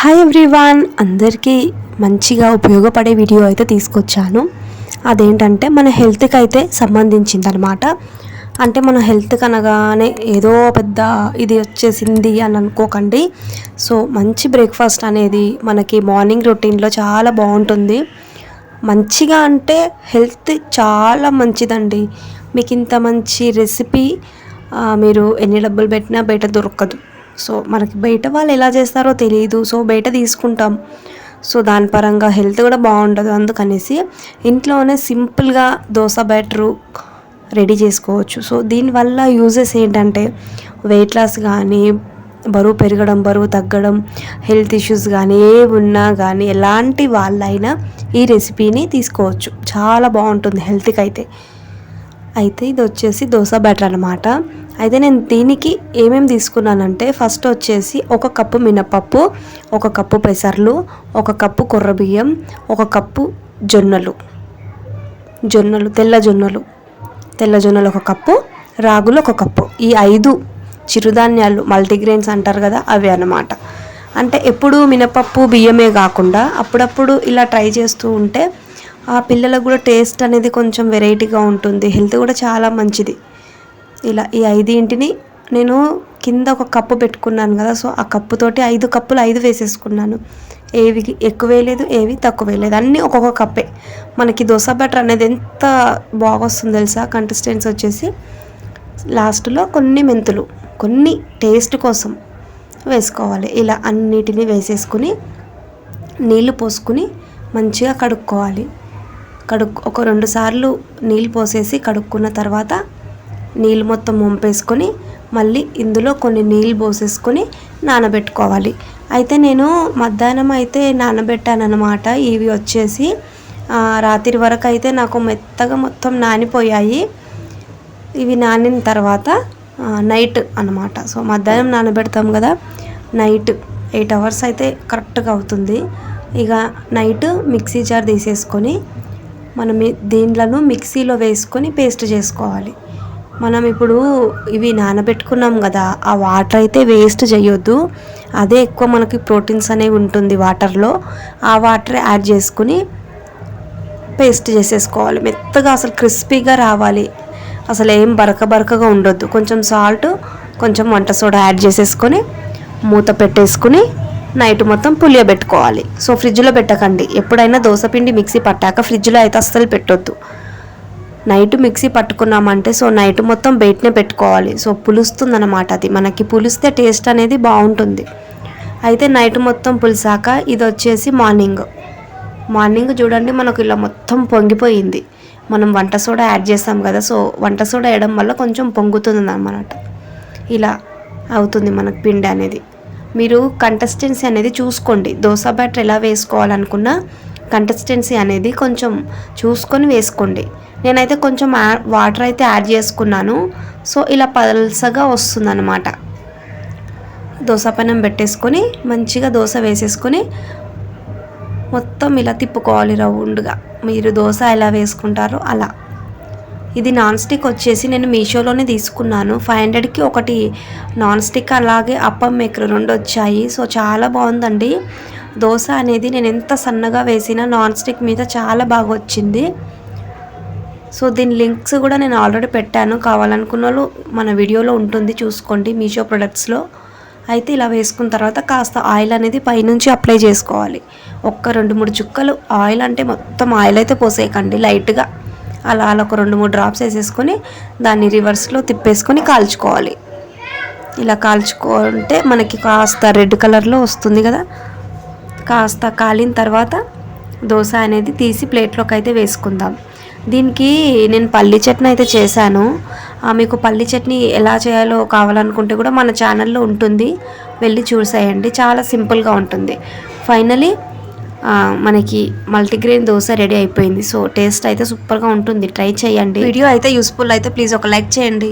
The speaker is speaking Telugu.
హాయ్ ఎవ్రీవాన్ అందరికీ మంచిగా ఉపయోగపడే వీడియో అయితే తీసుకొచ్చాను. అదేంటంటే మన హెల్త్కి అయితే సంబంధించింది అనమాట అంటే మన హెల్త్ కనగానే ఏదో పెద్ద ఇది వచ్చేసింది అని అనుకోకండి. సో మంచి బ్రేక్ఫాస్ట్ అనేది మనకి మార్నింగ్ రొటీన్లో చాలా బాగుంటుంది. మంచిగా అంటే హెల్త్ చాలా మంచిదండి. మీకు ఇంత మంచి రెసిపీ మీరు ఎన్ని డబ్బులు పెట్టినా బయట దొరకదు. సో మనకి బయట వాళ్ళు ఎలా చేస్తారో తెలియదు సో బయట తీసుకుంటాం. సో దాని పరంగా హెల్త్ కూడా బాగుండదు అందుకనేసి ఇంట్లోనే సింపుల్గా దోశ బ్యాటరు రెడీ చేసుకోవచ్చు. సో దీనివల్ల యూజెస్ ఏంటంటే వెయిట్ లాస్ కానీ బరువు పెరగడం బరువు తగ్గడం హెల్త్ ఇష్యూస్ కానీ ఏ ఉన్నా కానీ ఎలాంటి వాళ్ళైనా ఈ రెసిపీని తీసుకోవచ్చు. చాలా బాగుంటుంది హెల్త్కి అయితే అయితే ఇది వచ్చేసి దోశ బ్యాటర్ అనమాట అయితే నేను దీనికి ఏమేమి తీసుకున్నానంటే ఫస్ట్ వచ్చేసి ఒక కప్పు మినపప్పు ఒక కప్పు పెసర్లు ఒక కప్పు కొర్ర బియ్యం ఒక కప్పు జొన్నలు. జొన్నలు తెల్ల జొన్నలు. తెల్ల జొన్నలు ఒక కప్పు రాగులు ఒక కప్పు. ఈ ఐదు చిరుధాన్యాలు మల్టీగ్రెయిన్స్ అంటారు కదా అవి అన్నమాట. అంటే ఎప్పుడు మినపప్పు బియ్యమే కాకుండా అప్పుడప్పుడు ఇలా ట్రై చేస్తూ ఉంటే ఆ పిల్లలకు కూడా టేస్ట్ అనేది కొంచెం వెరైటీగా ఉంటుంది. హెల్త్ కూడా చాలా మంచిది. ఇలా ఈ ఐదింటిని నేను కింద ఒక కప్పు పెట్టుకున్నాను కదా సో ఆ కప్పుతోటి ఐదు కప్పులు ఐదు వేసేసుకున్నాను. ఏవి ఎక్కువ వేయలేదు ఏవి తక్కువ వేయలేదు. అన్నీ ఒక్కొక్క కప్పే. మనకి దోశ బ్యాటర్ అనేది ఎంత బాగా వస్తుంది తెలుసా? కంటెస్టెంట్స్ వచ్చేసి లాస్ట్లో కొన్ని మెంతులు కొన్ని టేస్ట్ కోసం వేసుకోవాలి. ఇలా అన్నిటినీ వేసేసుకుని నీళ్ళు పోసుకుని మంచిగా కడుక్కోవాలి. కడుక్కు ఒక రెండు సార్లు నీళ్ళు పోసేసి కడుక్కున్న తర్వాత నీళ్ళు మొత్తం వంపేసుకొని మళ్ళీ ఇందులో కొన్ని నీళ్ళు పోసేసుకొని నానబెట్టుకోవాలి. అయితే నేను మధ్యాహ్నం అయితే నానబెట్టాను అనమాట ఇవి వచ్చేసి రాత్రి వరకు అయితే నాకు మెత్తగా మొత్తం నానిపోయాయి. ఇవి నానిన తర్వాత నైట్ అనమాట సో మధ్యాహ్నం నానబెడతాం కదా నైట్ ఎయిట్ అవర్స్ అయితే కరెక్ట్గా అవుతుంది. ఇక నైట్ మిక్సీ జార్ తీసేసుకొని మనం దీంట్లను మిక్సీలో వేసుకొని పేస్ట్ చేసుకోవాలి. మనం ఇప్పుడు ఇవి నానబెట్టుకున్నాం కదా ఆ వాటర్ అయితే వేస్ట్ చేయొద్దు. అదే ఎక్కువ మనకి ప్రోటీన్స్ అనేవి ఉంటుంది వాటర్లో ఆ వాటర్ యాడ్ చేసుకుని పేస్ట్ చేసేసుకోవాలి. మెత్తగా అసలు క్రిస్పీగా రావాలి. అసలు ఏం బరక బరకగా ఉండొద్దు. కొంచెం సాల్ట్ కొంచెం వంట సోడా యాడ్ చేసేసుకొని మూత పెట్టేసుకుని నైట్ మొత్తం పులియబెట్టుకోవాలి సో ఫ్రిడ్జ్లో పెట్టకండి. ఎప్పుడైనా దోశపిండి మిక్సీ పట్టాక ఫ్రిడ్జ్లో అయితే అస్సలు పెట్టొద్దు. నైట్ మిక్సీ పట్టుకున్నామంటే సో నైట్ మొత్తం బయటనే పెట్టుకోవాలి. సో పులుస్తుందన్నమాట అది. మనకి పులిస్తే టేస్ట్ అనేది బాగుంటుంది. అయితే నైట్ మొత్తం పులిసాక ఇది వచ్చేసి మార్నింగ్. మార్నింగ్ చూడండి మనకు ఇలా మొత్తం పొంగిపోయింది. మనం వంట సోడా యాడ్ చేస్తాం కదా సో వంట సోడా వేయడం వల్ల కొంచెం పొంగుతుంది అన్నమాట ఇలా అవుతుంది మనకు పిండి అనేది. మీరు కంటెస్టెన్సీ అనేది చూసుకోండి. దోశ బ్యాటర్ ఎలా వేసుకోవాలనుకున్నా కంటెస్టెన్సీ అనేది కొంచెం చూసుకొని వేసుకోండి. నేనైతే కొంచెం వాటర్ అయితే యాడ్ చేసుకున్నాను. సో ఇలా పలసగా వస్తుందన్నమాట. దోశ పనం పెట్టేసుకొని మంచిగా దోశ వేసేసుకొని మొత్తం ఇలా తిప్పుకోవాలి రౌండ్గా. మీరు దోశ ఎలా వేసుకుంటారో అలా. ఇది నాన్ స్టిక్ వచ్చేసి నేను మీషోలోనే తీసుకున్నాను. ఫైవ్ హండ్రెడ్కి ఒకటి నాన్ స్టిక్ అలాగే అప్పం మేకర్ రెండు వచ్చాయి. సో చాలా బాగుందండి. దోశ అనేది నేను ఎంత సన్నగా వేసినా నాన్ స్టిక్ మీద చాలా బాగా వచ్చింది. సో దీని లింక్స్ కూడా నేను ఆల్రెడీ పెట్టాను. కావాలనుకున్న వాళ్ళు మన వీడియోలో ఉంటుంది చూసుకోండి మీషో ప్రొడక్ట్స్లో. అయితే ఇలా వేసుకున్న తర్వాత కాస్త ఆయిల్ అనేది పైనుంచి అప్లై చేసుకోవాలి. ఒక్క రెండు మూడు చుక్కలు ఆయిల్ అంటే మొత్తం ఆయిల్ అయితే పోసేయకండి. లైట్గా అలా అలా ఒక రెండు మూడు డ్రాప్స్ వేసేసుకొని దాన్ని రివర్స్లో తిప్పేసుకొని కాల్చుకోవాలి. ఇలా కాల్చుకుంటే మనకి కాస్త రెడ్ కలర్లో వస్తుంది కదా? కాస్త కాలిన తర్వాత దోశ అనేది తీసి ప్లేట్లోకి అయితే వేసుకుందాం. దీనికి నేను పల్లి చట్నీ అయితే చేశాను. మీకు పల్లి చట్నీ ఎలా చేయాలో కావాలనుకుంటే కూడా మన ఛానల్లో ఉంటుంది. వెళ్ళి చూసేయండి. చాలా సింపుల్గా ఉంటుంది. ఫైనలీ మనకి మల్టీగ్రెయిన్ దోశ రెడీ అయిపోయింది. సో టేస్ట్ అయితే సూపర్గా ఉంటుంది. ట్రై చేయండి. వీడియో అయితే యూస్ఫుల్ అయితే ప్లీజ్ ఒక లైక్ చేయండి.